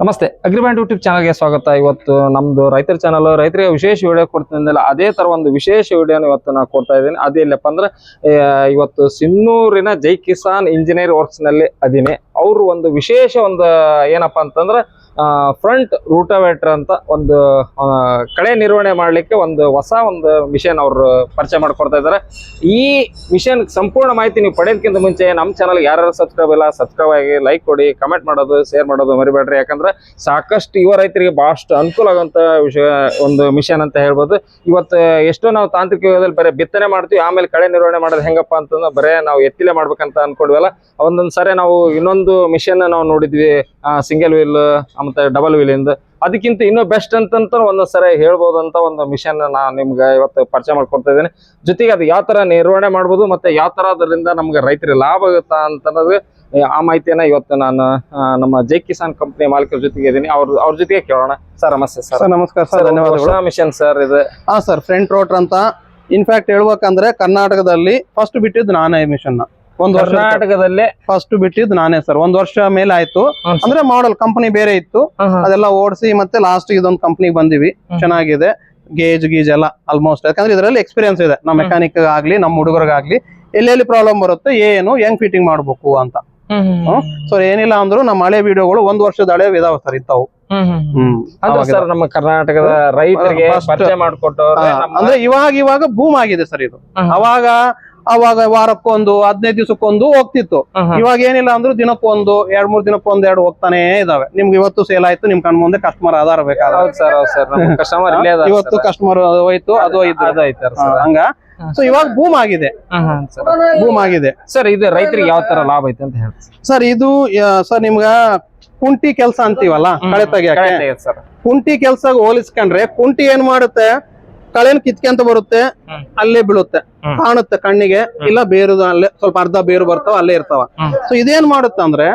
ನಮಸ್ತೆ. Agreement YouTube ಚಾನಲ್ಗೆ ಸ್ವಾಗತ. ಇವತ್ತು ನಮ್ದು ರೈತರ ಚಾನಲ್, ರೈತರಿಗೆ ವಿಶೇಷ ವಿಡಿಯೋ ಕೊಡ್ತಿದ್ದಿಲ್ಲ ಅದೇ ತರ ಒಂದು ವಿಶೇಷ ವಿಡಿಯೋನ ಇವತ್ತು ನಾವು ಕೊಡ್ತಾ ಇದ್ದೀನಿ. ಅದೇ ಇಲ್ಲಪ್ಪ ಅಂದ್ರೆ ಇವತ್ತು ಸಿನ್ನೂರಿನ ಜೈ ಕಿಸಾನ್ ಇಂಜಿನಿಯರ್ ವರ್ಕ್ಸ್ನಲ್ಲಿ ಅದೀನಿ. ಅವರು ಒಂದು ವಿಶೇಷ ಒಂದು ಏನಪ್ಪಾ ಅಂತಂದ್ರೆ ಫ್ರಂಟ್ ರೂಟವೇಟರ್ ಅಂತ ಒಂದು ಕಳೆ ನಿರ್ವಹಣೆ ಮಾಡಲಿಕ್ಕೆ ಒಂದು ಹೊಸ ಒಂದು ಮಿಷನ್ ಅವರು ಪರಿಚಯ ಮಾಡ್ಕೊಡ್ತಾ ಇದ್ದಾರೆ. ಈ ಮಿಷನ್ ಸಂಪೂರ್ಣ ಮಾಹಿತಿ ನೀವು ಪಡೆಯೋದಕ್ಕಿಂತ ಮುಂಚೆ ನಮ್ಮ ಚಾನಲ್ ಯಾರು ಸಬ್ಸ್ಕ್ರೈಬ್ ಇಲ್ಲ ಸಬ್ಸ್ಕ್ರೈಬ್ ಆಗಿ ಲೈಕ್ ಕೊಡಿ ಕಮೆಂಟ್ ಮಾಡೋದು ಶೇರ್ ಮಾಡೋದು ಮರಿಬೇಡ್ರಿ. ಯಾಕಂದ್ರೆ ಸಾಕಷ್ಟು ಯುವ ರೈತರಿಗೆ ಭಾಳಷ್ಟು ಅನುಕೂಲ ಆಗುವಂಥ ವಿಷಯ, ಒಂದು ಮಿಷನ್ ಅಂತ ಹೇಳ್ಬೋದು. ಇವತ್ತು ಎಷ್ಟೋ ನಾವು ತಾಂತ್ರಿಕ ಯುಗದಲ್ಲಿ ಬರೀ ಬಿತ್ತನೆ ಮಾಡ್ತೀವಿ, ಆಮೇಲೆ ಕಳೆ ನಿರ್ವಹಣೆ ಮಾಡೋದು ಹೆಂಗಪ್ಪ ಅಂತಂದ್ರೆ ಬರೇ ನಾವು ಎತ್ತಿಲೆ ಮಾಡ್ಬೇಕಂತ ಅನ್ಕೊಂಡ್ವಲ್ಲ. ಒಂದೊಂದು ಸಾರಿ ನಾವು ಇನ್ನೊಂದು ಮಿಷನ್ ನಾವು ನೋಡಿದ್ವಿ ಸಿಂಗಲ್ ವೀಲ್ ಮತ್ತೆ ಡಬಲ್ ವೀಲ್ ಇಂದ. ಅದಕ್ಕಿಂತ ಇನ್ನೂ ಬೆಸ್ಟ್ ಅಂತಂತ ಒಂದೊಂದು ಸರಿ ಹೇಳ್ಬೋದು ಅಂತ ಒಂದು ಮಿಷನ್ ನಾನು ನಿಮ್ಗೆ ಇವತ್ತು ಪರಿಚಯ ಮಾಡ್ಕೊಡ್ತಾ ಇದ್ದೀನಿ. ಜೊತೆಗೆ ಅದು ಯಾವ ತರ ನಿರ್ವಹಣೆ ಮಾಡ್ಬೋದು ಮತ್ತೆ ಯಾವ ತರ ಅದರಿಂದ ನಮ್ಗೆ ರೈತರಿಗೆ ಲಾಭ ಆಗುತ್ತಾ ಅಂತ ಅನ್ನೋದು ಆ, ಮಾಹಿತಿಯನ್ನ ಇವತ್ತು ನಾನು ನಮ್ಮ ಜೈ ಕಿಸಾನ್ ಕಂಪನಿ ಮಾಲೀಕರ ಜೊತೆಗೆ ಇದ್ದೀನಿ. ಅವ್ರ ಅವ್ರ ಜೊತೆಗೆ ಕೇಳೋಣ. ಸರ್ ನಮಸ್ತೆ ಸರ್. ಸರ್ ನಮಸ್ಕಾರ ಸರ್ ಧನ್ಯವಾದಗಳು. ಮಿಷನ್ ಸರ್ ಇದು. ಹಾ ಸರ್ ಫ್ರಂಟ್ ರೋಟರ್ ಅಂತ. ಇನ್ಫ್ಯಾಕ್ಟ್ ಹೇಳ್ಬೇಕಂದ್ರೆ ಕರ್ನಾಟಕದಲ್ಲಿ ಫಸ್ಟ್ ಬಿಟ್ಟಿದ್ದು ನಾನೇ ಮಿಷನ್ ಒಂದ್ ವರ್ಷ ಕರ್ನಾಟಕದಲ್ಲೇ ಫಸ್ಟ್ ಬಿಟ್ಟಿದ್ದು ನಾನೇ ಸರ್ ಒಂದ್ ವರ್ಷ ಮೇಲೆ ಆಯ್ತು. ಅಂದ್ರೆ ಮಾಡಲ್ ಕಂಪನಿ ಬೇರೆ ಇತ್ತು. ಅದೆಲ್ಲ ಓಡಿಸಿ ಮತ್ತೆ ಲಾಸ್ಟ್ ಇದೊಂದು ಕಂಪನಿ ಬಂದಿವಿ. ಚೆನ್ನಾಗಿದೆ. ಗೇಜ್ ಗೀಜ್ ಎಲ್ಲ ಆಲ್ಮೋಸ್ಟ್ ಯಾಕಂದ್ರೆ ಇದರಲ್ಲಿ ಎಕ್ಸ್ಪೀರಿಯನ್ಸ್ ಇದೆ. ನಮ್ಮ ಮೆಕ್ಯಾನಿಕ್ ಆಗ್ಲಿ ನಮ್ಮ ಹುಡುಗರಿಗಾಗ್ಲಿ ಎಲ್ಲೆಲ್ಲಿ ಪ್ರಾಬ್ಲಮ್ ಬರುತ್ತೆ ಏನು ಹೆಂಗ್ ಫಿಟ್ಟಿಂಗ್ ಮಾಡ್ಬೇಕು ಅಂತ. ಸೊ ಏನಿಲ್ಲ ಅಂದ್ರು ನಮ್ಮ ಹಳೆ ವಿಡಿಯೋಗಳು ಒಂದ್ ವರ್ಷದ ಹಳೆ ಇದಾವ ಸರ್ ಇತ್ತವು. ಸರ್ ನಮ್ಮ ಕರ್ನಾಟಕದ ರೈತರಿಗೆ ಪರಿಚಯ ಅಂದ್ರೆ ಇವಾಗ ಇವಾಗ ಬೂಮ್ ಆಗಿದೆ ಸರ್ ಇದು. ಅವಾಗ ಅವಾಗ ವಾರಕ್ಕೊಂದು ಹದಿನೈದು ದಿವಸಕ್ಕೊಂದು ಹೋಗ್ತಿತ್ತು. ಇವಾಗ ಏನಿಲ್ಲ ಅಂದ್ರೂ ದಿನಕ್ಕೊಂದು ಎರಡ್ ಮೂರ್ ದಿನಕ್ಕೊಂದ್ ಎರಡು ಹೋಗ್ತಾನೆ ಇದಾವೆ. ನಿಮ್ಗೆ ಇವತ್ತು ಸೇಲ್ ಆಯ್ತು ನಿಮ್ ಕಣ್ ಮುಂದೆ ಕಸ್ಟಮರ್ ಆಧಾರ ಬೇಕಾದ್ರೆ ಇವತ್ತು ಕಸ್ಟಮರ್ ಹೋಯ್ತು ಅದು ಹಂಗ. ಸೊ ಇವಾಗ ಬೂಮ್ ಆಗಿದೆ. ಬೂಮ್ ಆಗಿದೆ. ಸರ್ ಇದು ರೈತರಿಗೆ ಯಾವ ತರ ಲಾಭ ಐತೆ ಅಂತ ಹೇಳಿ ಸರ್ ಇದು ಸರ್ ನಿಮ್ಗ ಕುಂಟಿ ಕೆಲಸ ಅಂತೀವಲ್ಲ ಕಳೆ ತೆಗಿಯಕ್ಕೆ? ಸರ್ ಕುಂಟಿ ಕೆಲ್ಸ ಹೋಲಿಸ್ಕೊಂಡ್ರೆ ಕುಂಟಿ ಏನ್ ಮಾಡುತ್ತೆ? ಕಳೆನ್ ಕಿತ್ಕೊಂತ ಬರುತ್ತೆ ಅಲ್ಲೇ ಬೀಳುತ್ತೆ. ಕಾಣುತ್ತೆ ಕಣ್ಣಿಗೆ ಇಲ್ಲ ಬೇರು ಅಲ್ಲೇ ಸ್ವಲ್ಪ ಅರ್ಧ ಬೇರು ಬರ್ತಾವ ಅಲ್ಲೇ ಇರ್ತಾವ. ಸೊ ಇದೇನ್ ಮಾಡುತ್ತೆ ಅಂದ್ರೆ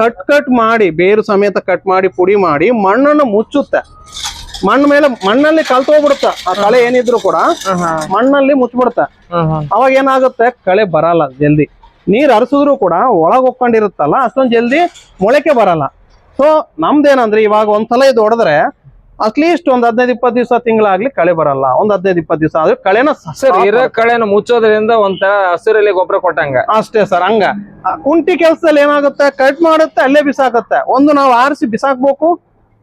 ಕಟ್ ಕಟ್ ಮಾಡಿ ಬೇರು ಸಮೇತ ಕಟ್ ಮಾಡಿ ಪುಡಿ ಮಾಡಿ ಮಣ್ಣನ್ನು ಮುಚ್ಚುತ್ತೆ. ಮಣ್ಣ ಮೇಲೆ ಮಣ್ಣಲ್ಲಿ ಕಲ್ತೋಗ್ಬಿಡುತ್ತ ಆ ಕಳೆ ಏನಿದ್ರು ಕೂಡ ಮಣ್ಣಲ್ಲಿ ಮುಚ್ಚಿಬಿಡುತ್ತೆ ಅವಾಗ ಏನಾಗುತ್ತೆ? ಕಳೆ ಬರಲ್ಲ ಜಲ್ದಿ. ನೀರ್ ಹರಿಸಿದ್ರು ಕೂಡ ಒಳಗ್ ಒಕ್ಕೊಂಡಿರುತ್ತಲ್ಲ ಅಷ್ಟೊಂದ್ ಜಲ್ದಿ ಮೊಳಕೆ ಬರಲ್ಲ. ಸೊ ನಮ್ದೇನಂದ್ರೆ ಇವಾಗ ಒಂದ್ಸಲ ಇದು ಹೊಡೆದ್ರೆ ಅಟ್ಲೀಸ್ಟ್ ಒಂದ್ ಹದಿನೈದು ಇಪ್ಪತ್ತು ದಿವಸ ತಿಂಗಳಾಗ್ಲಿ ಕಳೆ ಬರಲ್ಲ. ಒಂದ್ ಹದಿನೈದು ಇಪ್ಪತ್ತು ದಿವಸ ಆದ್ರೆ ಕಳೆನ ಸರ್ ಇರೋ ಕಳೆನ ಮುಚ್ಚೋದ್ರಿಂದ ಒಂದ್ ಹಸಿರಲ್ಲಿ ಗೊಬ್ಬರ ಕೊಟ್ಟಂಗ. ಅಷ್ಟೇ ಸರ್ ಹಂಗ. ಆ ಕುಂಟಿ ಕೆಲ್ಸದಲ್ಲಿ ಏನಾಗುತ್ತೆ? ಕಟ್ ಮಾಡುತ್ತೆ ಅಲ್ಲೇ ಬಿಸಾಕತ್ತೆ. ಒಂದು ನಾವು ಆರಿಸಿ ಬಿಸಾಕ್ಬೇಕು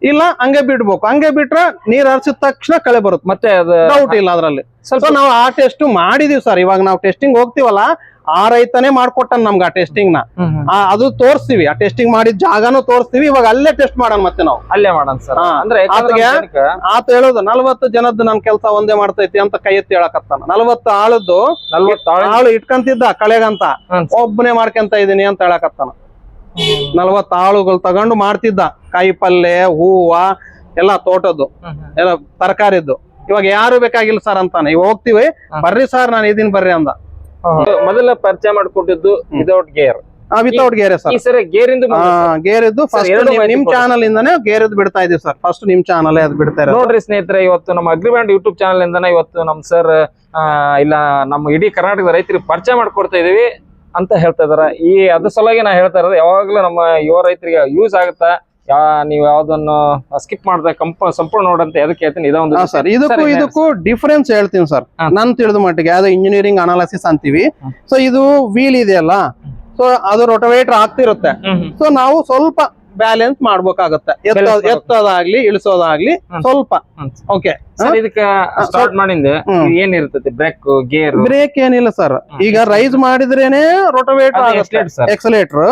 ಇಲ್ಲ ಹಂಗೆ ಬಿಡ್ಬೇಕು. ಹಂಗೆ ಬಿಟ್ರೆ ನೀರ್ ಹರಿಸಿದ ತಕ್ಷಣ ಕಳೆ ಬರುತ್ತೆ. ಮತ್ತೆ ಡೌಟ್ ಇಲ್ಲ ಅದ್ರಲ್ಲಿ. ಸ್ವಲ್ಪ ನಾವು ಆ ಟೆಸ್ಟ್ ಮಾಡಿದೀವಿ ಸರ್. ಇವಾಗ ನಾವು ಟೆಸ್ಟಿಂಗ್ ಹೋಗ್ತೀವಲ್ಲ ಆ ರೈತನೇ ಮಾಡ್ಕೊಟ್ಟಾನ ನಮ್ಗೆ ಆ ಟೆಸ್ಟಿಂಗ್ನ. ಅದು ತೋರಿಸ್ತೀವಿ. ಆ ಟೆಸ್ಟಿಂಗ್ ಮಾಡಿದ ಜಾಗನು ತೋರಿಸ್ತೀವಿ. ಇವಾಗ ಅಲ್ಲೇ ಟೆಸ್ಟ್ ಮಾಡೋಣ ಮತ್ತೆ ನಾವು. ಅಲ್ಲೇ ಮಾಡೋಣ ಸರ್. ಅಂದ್ರೆ ಆತ ಹೇಳೋದು ನಲ್ವತ್ತು ಜನದ್ದು ನನ್ ಕೆಲಸ ಒಂದೇ ಮಾಡ್ತೈತಿ ಅಂತ ಕೈ ಎತ್ತಿ ಹೇಳಕತ್ತಾನ. ನಲ್ವತ್ತು ಆಳದ್ದು ಆಳು- ಇಟ್ಕಂತಿದ್ದ ಕಳೆಗಂತ. ಒಬ್ಬನೇ ಮಾಡ್ಕೊಂತ ಇದೀನಿ ಅಂತ ಹೇಳಕತ್ತಾನ. ನಲ್ವತ್ತು ಆಳುಗಳು ತಗೊಂಡು ಮಾಡ್ತಿದ್ದ. ಕಾಯಿ ಪಲ್ಲೆ ಹೂವ ಎಲ್ಲ ತೋಟದ್ದು. ಎಲ್ಲ ತರಕಾರಿದ್ದು. ಇವಾಗ ಯಾರು ಬೇಕಾಗಿಲ್ಲ ಸರ್ ಅಂತಾನೆ. ಇವಾಗ ಹೋಗ್ತಿವಿ. ಬರ್ರಿ ಸರ್ ನಾನು ಇದೀನಿ ಬರ್ರಿ ಅಂದ. ಮೊದಲ ಪರಿಚಯ ಮಾಡ್ಕೊಟ್ಟಿದ್ದು without gear without gear sir. Gear gear ಇದ್ದು ಫಸ್ಟ್ ನಿಮ್. ಚಾನಲ್ ಇಂದಾನೆ ಗೇರ್ ಬಿಡ್ತಾ ಇದೀವಿ ಸರ್. ಫಸ್ಟ್ ನಿಮ್ ಚಾನಲ್ ಅದು ಬಿಡ್ತಾ ಇರೋದು. ನೋಡ್ರಿ ಸ್ನೇಹಿತರೆ ಇವತ್ತು ನಮ್ಮ ಅಗ್ರಿಮೆಂಟ್ ಯೂಟ್ಯೂಬ್ ಚಾನಲ್ ಇಂದನೇ ಇವತ್ತು ನಮ್ ಸರ್ ಇಲ್ಲ ನಮ್ಮ ಇಡೀ ಕರ್ನಾಟಕದ ರೈತರಿಗೆ ಪರಿಚಯ ಮಾಡ್ಕೊಡ್ತಾ ಇದೀವಿ ಅಂತ ಹೇಳ್ತಾ ಇದಾರ. ಈ ಅದ್ರ ಸಲುವಾಗಿ ನಾ ಹೇಳ್ತಾ ಇರೋದು ಯಾವಾಗ್ಲೂ ನಮ್ಮ ಯುವ ರೈತರಿಗೆ ಯೂಸ್ ಆಗುತ್ತಾ ಯಾ ನೀವು ಯಾವ್ದನ್ನು ಸ್ಕಿಪ್ ಮಾಡ್ದೆ ಕಂಪ ಸಂಪೂರ್ಣ ನೋಡಂತ ಅದಕ್ಕೆ ಹೇಳ್ತೀನಿ ಇದೊಂದು ಸರ್. ಇದಕ್ಕೂ ಇದಕ್ಕೂ ಡಿಫರೆನ್ಸ್ ಹೇಳ್ತೀನಿ ಸರ್. ನಾನು ತಿಳಿದ ಮಟ್ಟಿಗೆ ಅದು ಇಂಜಿನಿಯರಿಂಗ್ ಅನಾಲಿಸಿಸ್ ಅಂತೀವಿ. ಸೊ ಇದು ವೀಲ್ ಇದೆಯಲ್ಲ? ಸೊ ಅದು ರೊಟವೇಟರ್ ಆಗ್ತಿರುತ್ತೆ. ಸೊ ನಾವು ಸ್ವಲ್ಪ ಬ್ಯಾಲೆನ್ಸ್ ಮಾಡ್ಬೇಕಾಗತ್ತೆ. ಎತ್ತೋದಾಗ್ಲಿ ಇಳಿಸೋದಾಗ್ಲಿ ಸ್ವಲ್ಪ. ಓಕೆ ಸರ್ ಇದಕ್ಕ ಸ್ಟಾರ್ಟ್ ಮಾಡಿಂದ ಏನ್ ಇದು ಬ್ರೇಕ್ ಗೇರ್ ಬ್ರೇಕ್ ಏನಿಲ್ಲ ಸರ್. ಈಗ ರೈಸ್ ಮಾಡಿದ್ರೇನೆ ರೋಟೋವೇಟರ್ ಆಗುತ್ತೆ. ಎಕ್ಸಲೇಟರ್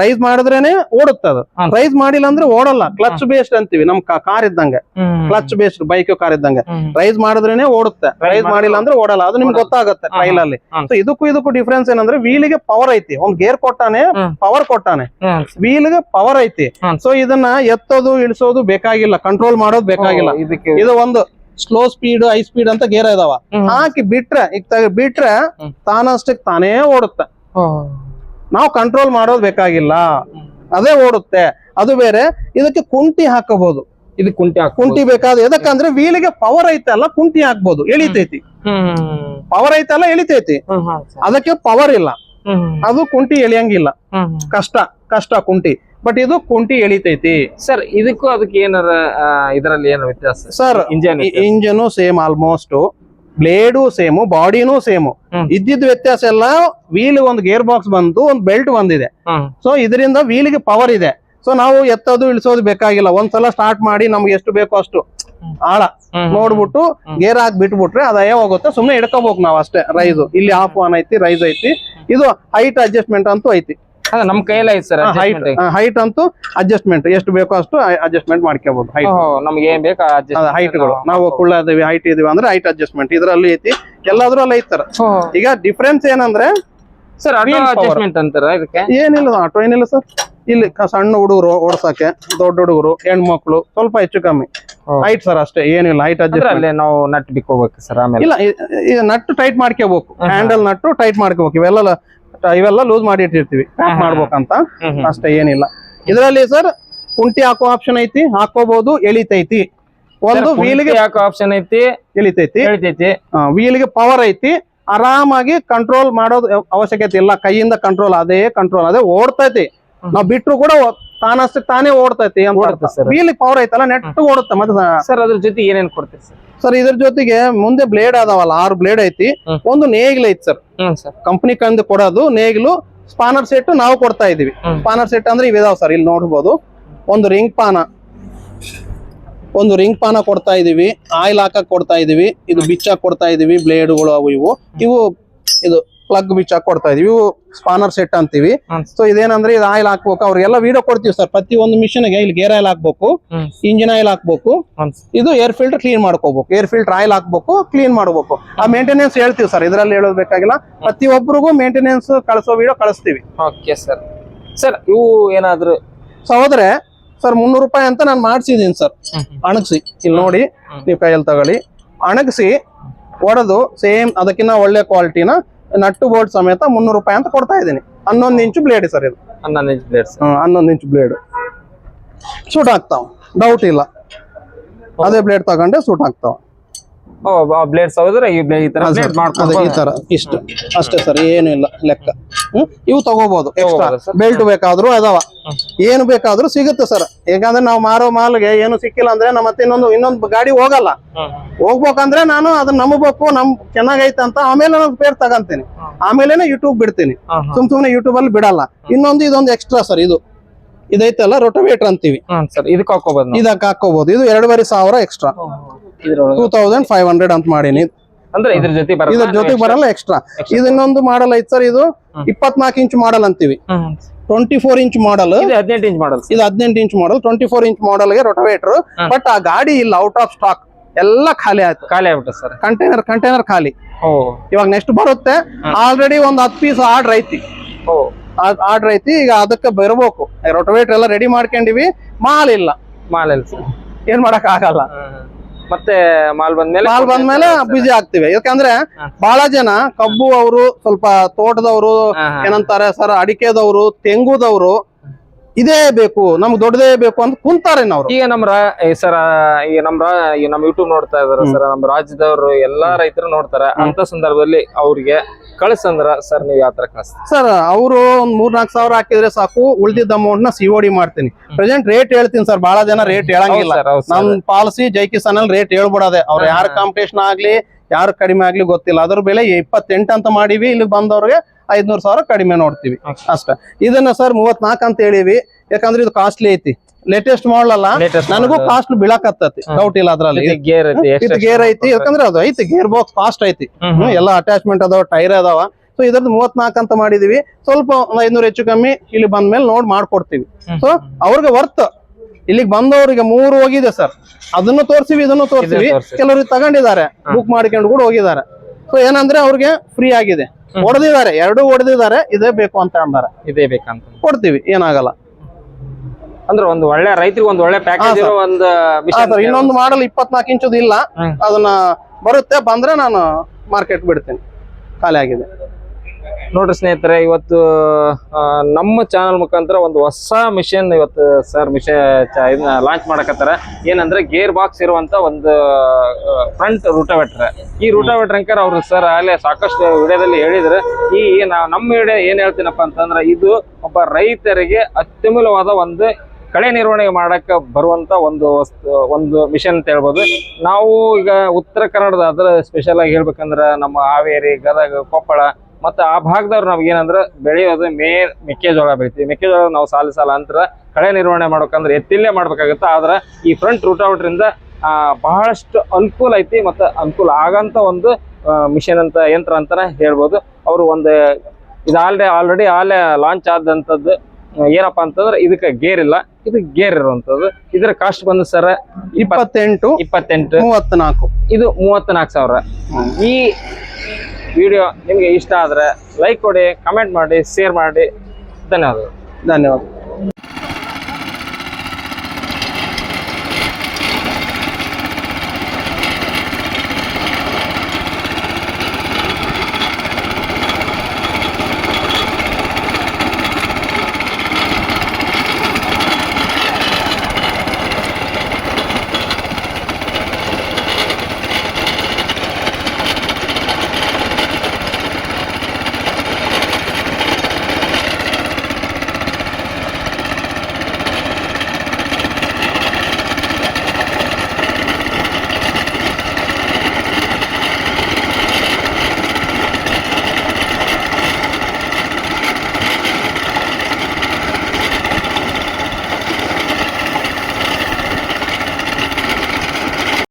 ರೈಸ್ ಮಾಡಿದ್ರೇನೆ ಓಡುತ್ತೆ ಅದು. ರೈಸ್ ಮಾಡಿಲ್ಲ ಅಂದ್ರೆ ಓಡಲ್ಲ. ಕ್ಲಚ್ ಬೇಸ್ಡ್ ಅಂತೀವಿ ನಮ್ ಕಾರ್ ಇದ್ದಂಗೆ. ಕ್ಲಚ್ ಬೇಸ್ಡ್ ಬೈಕ್ ಕಾರ್ ಇದ್ದಂಗೆ. ರೈಸ್ ಮಾಡಿದ್ರೇನೆ ಓಡುತ್ತೆ. ರೈಸ್ ಮಾಡಿಲ್ಲ ಅಂದ್ರೆ ಓಡಲ್ಲ. ಅದು ನಿಮ್ಗೆ. ಗೊತ್ತಾಗುತ್ತೆ ಟ್ರೈಲ್ ಅಲ್ಲಿ. ಸೊ ಇದಕ್ಕೂ ಇದಕ್ಕೂ ಡಿಫ್ರೆನ್ಸ್ ಏನಂದ್ರೆ ವೀಲಿಗೆ ಪವರ್ ಐತಿ. ಒಂದ್ ಗೇರ್ ಕೊಟ್ಟಾನೆ. ಪವರ್ ಕೊಟ್ಟಾನೆ. ವೀಲ್ಗೆ ಪವರ್ ಐತಿ. ಸೊ ಇದನ್ನ ಎತ್ತೋದು ಇಳಿಸೋದು ಬೇಕಾಗಿಲ್ಲ. ಕಂಟ್ರೋಲ್ ಮಾಡೋದು ಬೇಕಾಗಿಲ್ಲ. ಇದು ಒಂದು ಸ್ಲೋ ಸ್ಪೀಡ್ ಹೈ ಸ್ಪೀಡ್ ಅಂತ ಗೇರ್ ಇದಾವ. ಹಾಕಿ ಬಿಟ್ರೆ ಈಗ ಬಿಟ್ರೆ. ತಾನಷ್ಟಕ್ಕೆ ತಾನೇ ಓಡುತ್ತೆ. ನಾವು ಕಂಟ್ರೋಲ್ ಮಾಡೋದು ಬೇಕಾಗಿಲ್ಲ. ಅದೇ ಓಡುತ್ತೆ. ಅದು ಬೇರೆ ಇದಕ್ಕೆ ಕುಂಟಿ ಹಾಕಬಹುದು ಇದು ಕುಂಟಿ ಹಾಕು ಕುಂಟಿ ಬೇಕಾದ ಎದಕ್ಕಂದ್ರೆ ವೀಲಿಗೆ ಪವರ್ ಅಲ್ಲ ಕುಂಟಿ ಹಾಕ್ಬೋದು. ಎಳಿತೈತಿ. ಪವರ್ ಐತೆ ಅಲ್ಲ ಎಳಿತೈತಿ. ಅದಕ್ಕೆ ಪವರ್ ಇಲ್ಲ. ಅದು ಕುಂಟಿ ಎಳಿಯಂಗಿಲ್ಲ. ಕಷ್ಟ ಕಷ್ಟ ಕುಂಟಿ. ಬಟ್ ಇದು ಕುಂಟಿ ಎಳಿತೈತಿ. ಸರ್ ಇದಕ್ಕೂ ಅದಕ್ಕೆ ಏನಾರ ಇದರಲ್ಲಿ ಏನು ವ್ಯತ್ಯಾಸ? Sir engine engine same almost blade same ಬಾಡಿನೂ same. ಇದ್ದಿದ್ದ ಇದ್ದಿದ್ ವ್ಯತ್ಯಾಸ ಎಲ್ಲ ವೀಲ್ ಒಂದು ಗೇರ್ ಬಾಕ್ಸ್ ಬಂತು ಒಂದು ಬೆಲ್ಟ್ ಬಂದಿದೆ. ಸೊ ಇದರಿಂದ ವೀಲ್ಗೆ ಪವರ್ ಇದೆ. ಸೊ ನಾವು ಎತ್ತೋದು ಇಳಿಸೋದು ಬೇಕಾಗಿಲ್ಲ. ಒಂದ್ಸಲ ಸ್ಟಾರ್ಟ್ ಮಾಡಿ ನಮ್ಗೆ ಎಷ್ಟು ಬೇಕೋ ಅಷ್ಟು. ಆಳ. ನೋಡ್ಬಿಟ್ಟು ಗೇರ್ ಹಾಕಿ ಬಿಟ್ಬಿಟ್ರೆ ಅದೇ ಹೋಗುತ್ತೆ ಸುಮ್ನೆ ಹಿಡ್ಕೋಬೇಕು ನಾವು ಅಷ್ಟೇ. ರೈಸ್ ಇಲ್ಲಿ ಆಫ್ ಆನ್ ಐತಿ ರೈಸ್ ಐತಿ. ಇದು ಹೈಟ್ ಅಡ್ಜಸ್ಟ್ಮೆಂಟ್ ಅಂತೂ ಐತಿ. ನಮ್ ಕೈಯಲ್ಲಿ ಐತೆ ಸರ್ ಹೈಟ್ ಹೈಟ್ ಅಂತೂ ಅಡ್ಜಸ್ಟ್ಮೆಂಟ್ ಎಷ್ಟು ಬೇಕೋ ಅಷ್ಟು ಅಡ್ಜಸ್ಟ್ಮೆಂಟ್ ಮಾಡ್ಕೋಬಹುದು ಹೈಟ್ ನಮ್ಗೆ ಏನ್ ಬೇಕು ಹೈಟ್ಗಳು ನಾವು ಕುಳ್ಳ ಇದೀವಿ ಹೈಟ್ ಇದೀವಿ ಅಂದ್ರೆ ಹೈಟ್ ಅಡ್ಜಸ್ಟ್ಮೆಂಟ್ ಇದ್ರಲ್ಲಿ ಐತಿ ಎಲ್ಲಾದ್ರಲ್ಲಿ ಐತರ ಈಗ ಡಿಫ್ರೆನ್ಸ್ ಏನಂದ್ರೆ ಸರ್ ಅಡ್ಜಸ್ಟ್ಮೆಂಟ್ ಅಂತಾರ ಇದಕ್ಕೆ ಏನಿಲ್ಲ ಆಟೋ ಏನಿಲ್ಲ ಸರ್. ಇಲ್ಲಿ ಸಣ್ಣ ಹುಡುಗರು ಓಡ್ಸಕ್ಕೆ ದೊಡ್ಡ ಹುಡುಗರು ಹೆಣ್ಮಕ್ಳು ಸ್ವಲ್ಪ ಹೆಚ್ಚು ಕಮ್ಮಿ. ಹೈಟ್ ಸರ್ ಅಷ್ಟೇ ಏನಿಲ್ಲ ಹೈಟ್ ಅಲ್ಲೇ ನಾವು ನಟ್ ಬಿಕ್ಕೋಬೇಕು ಸರ್ ಆಮೇಲೆ. ಇಲ್ಲ ನಟ್ ಟೈಟ್ ಮಾಡ್ಕೋಬೇಕು ಹ್ಯಾಂಡಲ್ ನಟ್ಟು ಟೈಟ್ ಮಾಡ್ಕೋಬೇಕು ಇವೆಲ್ಲ ಲ- ಇವೆಲ್ಲ ಲೂಸ್ ಮಾಡಿ ಇಟ್ಟಿರ್ತೀವಿ. ಪ್ಯಾಕ್. ಮಾಡ್ಬೇಕಂತ. ಅಷ್ಟೇ ಏನಿಲ್ಲ. ಇದರಲ್ಲಿ ಸರ್ ಕುಂಟಿ ಹಾಕೋ ಆಪ್ಷನ್ ಐತಿ ಹಾಕೋಬಹುದು ಎಳಿತೈತಿ. ಒಂದು ವೀಲ್ ವೀಲ್ಗೆ ಹಾಕೋ ಆಪ್ಷನ್ ಐತಿ ಎಳಿತೈತಿ. ಎಳಿತೈತಿ. ವೀಲ್ಗೆ ಪವರ್ ಐತಿ. ಆರಾಮಾಗಿ ಕಂಟ್ರೋಲ್ ಮಾಡೋದು ಅವಶ್ಯಕತೆ ಇಲ್ಲ. ಕೈಯಿಂದ ಕಂಟ್ರೋಲ್ ಅದೇ ಕಂಟ್ರೋಲ್ ಅದೇ ಓಡ್ತೈತಿ. ನಾವ್ ಬಿಟ್ರು ಕೂಡ ತಾನಷ್ಟೇ ತಾನೇ ಓಡ್ತೈತಿ. ವೀಲ್ ಪವರ್ ಐತಲ್ಲ ನೆಟ್ ಓಡುತ್ತೆ ಮತ್ತೆ ಸರ್ ಅದ್ರ ಜೊತೆ ಏನೇನ್ ಕೊಡ್ತೀರಿ ಸರ್? ಸರ್ ಇದ್ರ ಜೊತೆಗೆ ಮುಂದೆ ಬ್ಲೇಡ್ ಅದಾವಲ್ಲ ಆರು ಬ್ಲೇಡ್ ಐತಿ. ಒಂದು ನೇಗಿಲ್ ಐತಿ ಸರ್. Company sir. ಕಂಪ್ನಿ ಕಂದು ಕೊಡೋದು ನೇಗಿಲು ಸ್ಪಾನರ್ ಸೆಟ್ ನಾವು ಕೊಡ್ತಾ ಇದೀವಿ. ಸ್ಪಾನರ್ ಸೆಟ್ ಅಂದ್ರೆ ಇವಿದಾವ್ ಸರ್ ಇಲ್ಲಿ ನೋಡ್ಬೋದು. ಒಂದು ರಿಂಗ್ ಪಾನ. ಒಂದು ರಿಂಗ್ ಪಾನ ಕೊಡ್ತಾ ಇದೀವಿ. ಆಯಿಲ್ ಹಾಕಕ್ ಕೊಡ್ತಾ ಇದೀವಿ. ಇದು ಬಿಚ್ಚಾಕ್ ಕೊಡ್ತಾ ಇದೀವಿ ಬ್ಲೇಡ್ಗಳು ಅವು ಇವು. ಇವು ಇದು ಪ್ಲಗ್ ಬಿಚ್ ಕೊಡ್ತಾ ಇದೀವಿ ಇವು ಸ್ಪಾನರ್ ಸೆಟ್ ಅಂತೀವಿ. ಸೊ ಇದೇನಂದ್ರೆ ಇದು ಆಯಿಲ್ ಹಾಕ್ಬೇಕು. ಅವ್ರಿಗೆಲ್ಲ ವಿಡಿಯೋ ಕೊಡ್ತೀವಿ ಸರ್ ಪ್ರತಿ ಒಂದು ಮಿಷನ್ಗೆ ಇಲ್ಲಿ ಗೇರ್ ಆಯಿಲ್ ಹಾಕ್ಬೇಕು. ಇಂಜಿನ್ ಆಯಿಲ್ ಹಾಕ್ಬೇಕು. ಇದು ಏರ್ ಫಿಲ್ಟರ್ ಕ್ಲೀನ್ ಮಾಡ್ಕೋಬೇಕು. ಏರ್ ಫಿಲ್ಟರ್ ಆಯಿಲ್ ಹಾಕ್ಬೇಕು ಕ್ಲೀನ್ ಮಾಡ್ಬೇಕು. ಆ ಮೇಂಟೆನೆನ್ಸ್ ಹೇಳ್ತೀವಿ ಸರ್ ಇದರಲ್ಲಿ ಹೇಳೋದು ಬೇಕಾಗಿಲ್ಲ. ಪ್ರತಿಯೊಬ್ಬರಿಗೂ ಮೇಂಟೆನೆನ್ಸ್ ಕಳಿಸೋ ವಿಡಿಯೋ ಕಳಿಸ್ತೀವಿ. ಓಕೆ ಸರ್ ಸರ್ ಇವು ಏನಾದ್ರು ಸೊ ಹೋದ್ರೆ ಸರ್ ಮುನ್ನೂರು ರೂಪಾಯಿ ಅಂತ ನಾನು ಮಾಡಿಸಿದೀನಿ ಸರ್ ಅಣಗಿಸಿ. ಇಲ್ಲಿ ನೋಡಿ ನೀವು ಕೈಯಲ್ಲಿ ತಗೊಳ್ಳಿ. ಅಣಗಿಸಿ ಒಡೆದು ಸೇಮ್ ಅದಕ್ಕಿಂತ ಒಳ್ಳೆ ಕ್ವಾಲಿಟಿನ ನಟ್ಟು ಬೋಲ್ಟ್ ಸಮೇತ ಮುನ್ನೂರು ರೂಪಾಯಿ ಅಂತ ಕೊಡ್ತಾ ಇದ್ದೀನಿ. ಹನ್ನೊಂದು ಇಂಚು ಬ್ಲೇಡ್ ಸರ್ ಇದು. ಹನ್ನೊಂದು ಇಂಚ್ ಬ್ಲೇಡ್ ಹನ್ನೊಂದು ಇಂಚು ಬ್ಲೇಡ್ ಸೂಟ್ ಆಗ್ತಾವ. ಡೌಟ್ ಇಲ್ಲ. ಅದೇ ಬ್ಲೇಡ್ ತಗೊಂಡೆ ಸೂಟ್ ಆಗ್ತಾವ. ಓ ಬ್ಲೇಡ್ಸ್ ಹೋದ್ರೆ ಈ ತರ ಅದೇ ಈ ತರ ಇಷ್ಟು. ಅಷ್ಟೇ ಸರ್ ಏನು ಇಲ್ಲ ಲೆಕ್ಕ. ಹ್ಮ್ ಇವು ತಗೋಬಹುದು ಎಕ್ಸ್ಟ್ರಾ ತಗೋಬೋದು sir. ಬೆಲ್ಟ್ ಬೇಕಾದ್ರು ಅದಾವ. ಏನು ಬೇಕಾದ್ರೂ ಸಿಗುತ್ತೆ ಸರ್. ಯಾಕಂದ್ರೆ ನಾವು ಮಾರೋ ಮಾಲ್ಗೆ ಏನು ಸಿಕ್ಕಿಲ್ಲ ಅಂದ್ರೆ ನಮ್ಮ ಮತ್ತೆ ಇನ್ನೊಂದು ಇನ್ನೊಂದು ಗಾಡಿ ಹೋಗಲ್ಲ. ಹೋಗ್ಬೇಕಂದ್ರೆ ನಾನು ಅದನ್ನ ನಂಬಬೇಕು ನಮ್ ಚೆನ್ನಾಗೈತೆ ಅಂತ ಆಮೇಲೆ ನಾನು ಪೇರ್ ತಗಂತೇನೆ. ಆಮೇಲೆ ಯೂಟ್ಯೂಬ್ ಬಿಡ್ತೀನಿ. ಸುಮ್ ಸುಮ್ನೆ ಯೂಟ್ಯೂಬ್ ಅಲ್ಲಿ ಬಿಡಲ್ಲ. ಇನ್ನೊಂದು ಇದೊಂದು ಎಕ್ಸ್ಟ್ರಾ ಸರ್ ಇದು. ಇದೈತಲ್ಲ ರೊಟೋವೇಟರ್ ಅಂತೀವಿ. ಇದಕ್ಕೆ ಹಾಕೋಬಹುದು ಇದಕ್ಕೆ ಹಾಕೋಬಹುದು ಇದು ಎರಡೂವರೆ ಸಾವಿರ extra two thousand five hundred ಅಂತ ಮಾಡೀನಿ. ಅಂದ್ರೆ ಇದ್ರ ಜೊತೆ ಬರಲ್ಲ ಇದ್ರ ಜೊತೆಗೆ ಬರಲ್ಲ ಎಕ್ಸ್ಟ್ರಾ ಇದು ಇನ್ನೊಂದು ಮಾಡಲ್ ಐತ್ ಸರ್ ಇದು. ಇಪ್ಪತ್ನಾಕ್ ಇಪ್ಪತ್ನಾಲ್ಕು ಇಂಚ್ ಮಾಡಲ್ ಅಂತೀವಿ. ಟ್ವೆಂಟಿ ಫೋರ್ ಇಂಚ್ ಮಾಡಲ್ ಇದು ಹದಿನೆಂಟು ಇಂಚ್ ಮಾಡಲ್ ಇದು ಹದಿನೆಂಟು inch model twenty four inch ಮಾಡಲ್ಗೆ rotavator hmm. But ಆ ಗಾಡಿ ಇಲ್ಲ ಔಟ್ ಆಫ್ ಸ್ಟಾಕ್ ಎಲ್ಲ ಖಾಲಿ ಆಯ್ತು. ಖಾಲಿ ಆಗ್ಬಿಟ್ಟು ಸರ್. ಕಂಟೈನರ್ ಕಂಟೈನರ್ ಖಾಲಿ. ಇವಾಗ ನೆಕ್ಸ್ಟ್ ಬರುತ್ತೆ. ಆಲ್ರೆಡಿ ಒಂದ್ ಹತ್ತು ಪೀಸ್ ಆರ್ಡರ್ ಐತಿ. ಆರ್ಡರ್ ಐತಿ ಈಗ ಅದಕ್ಕೆ ಬರಬೇಕು. ರೊಟೋವೇಟರ್ ಎಲ್ಲ ರೆಡಿ ಮಾಡ್ಕೊಂಡಿವಿ. ಮಾಲ್ ಇಲ್ಲ. ಮಾಲ್ ಸರ್. ಏನ್ ಮಾಡಕ್ ಆಗಲ್ಲ. ಮತ್ತೆ ಮಾಲ್ ಬಂದ್ಮೇಲೆ ಮಾಲ್ ಬಂದ್ಮೇಲೆ ಬಿಜಿ ಆಗ್ತಿವಿ. ಯಾಕಂದ್ರೆ. ಬಹಳ ಜನ ಕಬ್ಬು ಅವರು ಸ್ವಲ್ಪ ತೋಟದವರು. ಏನಂತಾರೆ ಸರ್ ಅಡಿಕೆದವರು ತೆಂಗುದವರು ಇದೇ ಬೇಕು ನಮ್ಗೆ ದೊಡ್ಡದೇ ಬೇಕು ಅಂತ ಕುಂತಾರೆ ನಾವು ಈಗ ನಮ್ಮ ಸರ್ ಈಗ ನಮ್ಮ ನಮ್ಮ ಯೂಟ್ಯೂಬ್ ನೋಡ್ತಾ ಇದಾರೆ ಸರ್ ನಮ್ಮ ರಾಜ್ಯದವರು ಎಲ್ಲಾ ರೈತರು ನೋಡ್ತಾರೆ. ಅಂತ ಸಂದರ್ಭದಲ್ಲಿ ಅವ್ರಿಗೆ ಕಳ್ಸಂದ್ರ ಸರ್ ನೀವು ಯಾತ್ರ ತರ ಕಳಿಸ್ತೀರಿ? ಸರ್ ಅವರು ಒಂದ್ ಮೂರ್ ನಾಲ್ಕು ಸಾವಿರ ಹಾಕಿದ್ರೆ ಸಾಕು ಉಳಿದಿದ್ದ ಅಮೌಂಟ್ನ ಸಿಒಡಿ ಮಾಡ್ತೀನಿ. ಪ್ರೆಸೆಂಟ್ ರೇಟ್ ಹೇಳ್ತೀನಿ ಸರ್ ಬಹಳ ಜನ ರೇಟ್ ಹೇಳಂಗಿಲ್ಲ. ನಮ್ ಪಾಲಿಸಿ ಜೈ ಕಿಸಾನ್ ಅಲ್ಲಿ ರೇಟ್ ಹೇಳ್ಬಿಡೋದೆ. ಅವ್ರ ಯಾರ ಕಾಂಪಿಟೇಷನ್ ಆಗ್ಲಿ ಯಾರು ಕಡಿಮೆ ಆಗ್ಲಿ ಗೊತ್ತಿಲ್ಲ. ಅದ್ರ ಬೆಲೆ ಇಪ್ಪತ್ತೆಂಟು ಅಂತ ಮಾಡಿವಿ ಇಲ್ಲಿ ಬಂದವ್ರಿಗೆ ಐದ್ನೂರ್ ಸಾವಿರ ಕಡಿಮೆ ನೋಡ್ತೀವಿ ಅಷ್ಟ. ಇದನ್ನ ಸರ್ ಮೂವತ್ನಾಲ್ಕು ಅಂತ ಹೇಳಿವಿ. ಯಾಕಂದ್ರೆ ಇದು ಕಾಸ್ಟ್ಲಿ ಐತಿ. ಲೇಟೆಸ್ಟ್ ಮಾಡಲ್ ಅಲ್ಲ. ನನಗೂ. ಕಾಸ್ಟ್ ಬೀಳಕತ್ತತಿ. ಡೌಟ್ ಇಲ್ಲ ಅದ್ರಲ್ಲಿ. ಗೇರ್ ಐತಿ ಇದು ಗೇರ್ ಐತಿ. ಯಾಕಂದ್ರೆ ಅದು ಐತಿ ಗೇರ್ ಬಾಕ್ಸ್ ಫಾಸ್ಟ್ ಐತಿ ಎಲ್ಲ ಅಟ್ಯಾಚ್ಮೆಂಟ್ ಅದಾವ ಟೈರ್ ಅದಾವ. ಸೊ ಇದ್ರದ್ದು ಮೂವತ್ನಾಲ್ಕು ಅಂತ ಮಾಡಿದೀವಿ. ಸ್ವಲ್ಪ ಒಂದ್ ಐದ್ನೂರು ಹೆಚ್ಚು ಕಮ್ಮಿ ಇಲ್ಲಿ ಬಂದ್ಮೇಲೆ ನೋಡ್ ಮಾಡ್ಕೊಡ್ತೀವಿ. ಸೊ ಅವ್ರಿಗೆ ವರ್ತ್ ಇಲ್ಲಿಗೆ ಬಂದವರಿಗೆ ಮೂರು ಹೋಗಿದೆ ಸರ್ ಅದನ್ನು ತೋರಿಸಿವಿ ಇದನ್ನು ತೋರಿಸಿವಿ. ಕೆಲವ್ರಿಗೆ ಕೆಲವರು ತಗೊಂಡಿದ್ದಾರೆ ಬುಕ್ ಮಾಡ್ಕೊಂಡು ಕೂಡ ಹೋಗಿದ್ದಾರೆ. ಸೊ ಏನಂದ್ರೆ ಅವ್ರಿಗೆ ಫ್ರೀ ಆಗಿದೆ. ಹೊಡೆದಿದ್ದಾರೆ ಎರಡು ಹೊಡೆದಿದ್ದಾರೆ ಇದೇ ಬೇಕು ಅಂತ ಅಂದಾರೆ. ಇದೇ ಬೇಕಂತ. ಕೊಡ್ತೀವಿ. ಏನಾಗಲ್ಲ. ಅಂದ್ರೆ ಒಂದು ಒಳ್ಳೆ ರೈತರಿಗೆ ಒಂದು ಒಳ್ಳೆ ಪ್ಯಾಕೇಜ್ ಇರೋ ಒಂದು ಇನ್ನೊಂದು ಮಾಡಲ್ ಇಪ್ಪತ್ನಾಲ್ಕು ಇಂಚುದು ಇಲ್ಲ. ಅದನ್ನ ಬರುತ್ತೆ. ಬಂದ್ರೆ ನಾನು ಮಾರ್ಕೆಟ್ ಬಿಡ್ತೀನಿ. ಖಾಲಿ ಆಗಿದೆ. ನೋಡ್ರಿ ಸ್ನೇಹಿತರೆ, ಇವತ್ತು ನಮ್ಮ ಚಾನಲ್ ಮುಖಾಂತರ ಒಂದು ಹೊಸ ಮಿಷನ್ ಇವತ್ತು ಸರ್ ಮಿಷನ್ ಇದನ್ನ ಲಾಂಚ್ ಮಾಡಕತ್ತಾರ. ಏನಂದ್ರೆ ಗೇರ್ ಬಾಕ್ಸ್ ಇರುವಂತ ಒಂದು ಫ್ರಂಟ್ ರೂಟವೆಟ್ರ್ ಈ ರೂಟವೆಟ್ರ್ ಅಂಕರ್ ಅವ್ರು ಸರ್ ಅಲ್ಲೇ ಸಾಕಷ್ಟು ವಿಡಿಯೋದಲ್ಲಿ ಹೇಳಿದ್ರೆ. ಈ ನಮ್ಮ ವಿಡಿಯೋ ಏನ್ ಹೇಳ್ತೀನಪ್ಪ ಅಂತಂದ್ರೆ, ಇದು ಒಬ್ಬ ರೈತರಿಗೆ ಅತ್ಯಮೂಲ್ಯವಾದ ಒಂದು ಕಳೆ ನಿರ್ವಹಣೆ ಮಾಡಕ ಬರುವಂತ ಒಂದು ವಸ್ತು, ಒಂದು ಮಿಷನ್ ಅಂತ ಹೇಳ್ಬೋದು. ನಾವು ಈಗ ಉತ್ತರ ಕನ್ನಡದ ಅದರ ಸ್ಪೆಷಲ್ ಆಗಿ ಹೇಳ್ಬೇಕಂದ್ರ, ನಮ್ಮ ಹಾವೇರಿ, ಗದಗ, ಕೊಪ್ಪಳ ಮತ್ತೆ ಆ ಭಾಗದವ್ರು ನಮ್ಗೆ ಏನಂದ್ರ ಬೆಳೆಯೋದು ಮೇ ಮೆಕ್ಕೆಜೋಳ ಬೆಳಿತೀವಿ. ಮೆಕ್ಕೆಜೋಳ ನಾವು ಸಾಲ ಸಾಲ ಅಂತರ ಕಳೆ ನಿರ್ವಹಣೆ ಮಾಡ್ಬೇಕಂದ್ರೆ ಎತ್ತಿಲ್ಲೇ ಮಾಡ್ಬೇಕಾಗತ್ತ. ಆದ್ರೆ ಈ ಫ್ರಂಟ್ ರೂಟಾವಟ್ರಿಂದ ಆ ಬಹಳಷ್ಟು ಅನುಕೂಲ ಐತಿ ಮತ್ತೆ ಅನುಕೂಲ ಆಗಂತ ಒಂದು ಮಿಷನ್ ಅಂತ ಯಂತ್ರ ಅಂತಾನೆ ಹೇಳ್ಬೋದು. ಅವರು ಒಂದು ಇದು ಆಲ್ರೆ ಆಲ್ರೆಡಿ ಆಲೆ ಲಾಂಚ್ ಆದಂಥದ್ದು ಏನಪ್ಪಾ ಅಂತಂದ್ರೆ ಇದಕ್ಕೆ ಗೇರ್ ಇಲ್ಲ. ಇದು ಗೇರ್ ಇರುವಂತದ್ದು ಇದರ ಕಾಸ್ಟ್ ಬಂದು ಸರ್ ಇಪ್ಪತ್ತೆಂಟು ಇಪ್ಪತ್ತೆಂಟು. ಮೂವತ್ನಾಲ್ಕು ಇದು ಮೂವತ್ತ್ನಾಲ್ಕು ಸಾವಿರ. ಈ ವಿಡಿಯೋ ನಿಮಗೆ ಇಷ್ಟ ಆದರೆ ಲೈಕ್ ಕೊಡಿ ಕಮೆಂಟ್ ಮಾಡಿ ಶೇರ್ ಮಾಡಿ. ಧನ್ಯವಾದಗಳು. ಧನ್ಯವಾದ.